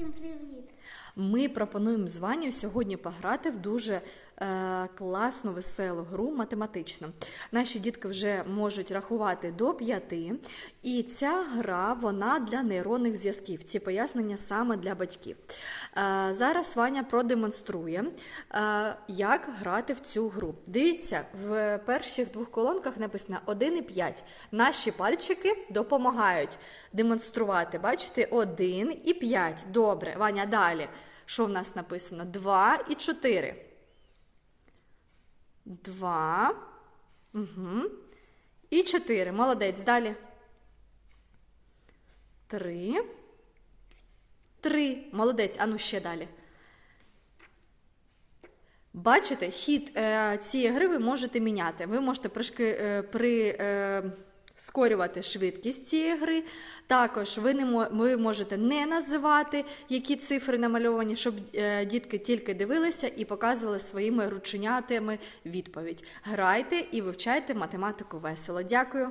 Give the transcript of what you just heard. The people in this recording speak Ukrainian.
Всім привіт! Ми пропонуємо з Ванею сьогодні пограти в дуже е, класну, веселу гру математичну. Наші дітки вже можуть рахувати до п'яти, і ця гра вона для нейронних зв'язків. Ці пояснення саме для батьків. Е, зараз Ваня продемонструє, е, як грати в цю гру. Дивіться, в перших двох колонках написано 1 і 5. Наші пальчики допомагають демонструвати. Бачите, 1 і 5. Добре, Ваня, далі. Що в нас написано? 2 і 4. 2. Угу. І 4. Молодець. Далі. 3. 3. Молодець. Ану ще далі. Бачите, хід е, цієї гри ви можете міняти. Ви можете пришки, е, при, е, скорювати швидкість цієї гри. Також ви, не ви можете не називати, які цифри намальовані, щоб е, дітки тільки дивилися і показували своїми рученятами відповідь. Грайте і вивчайте математику весело. Дякую.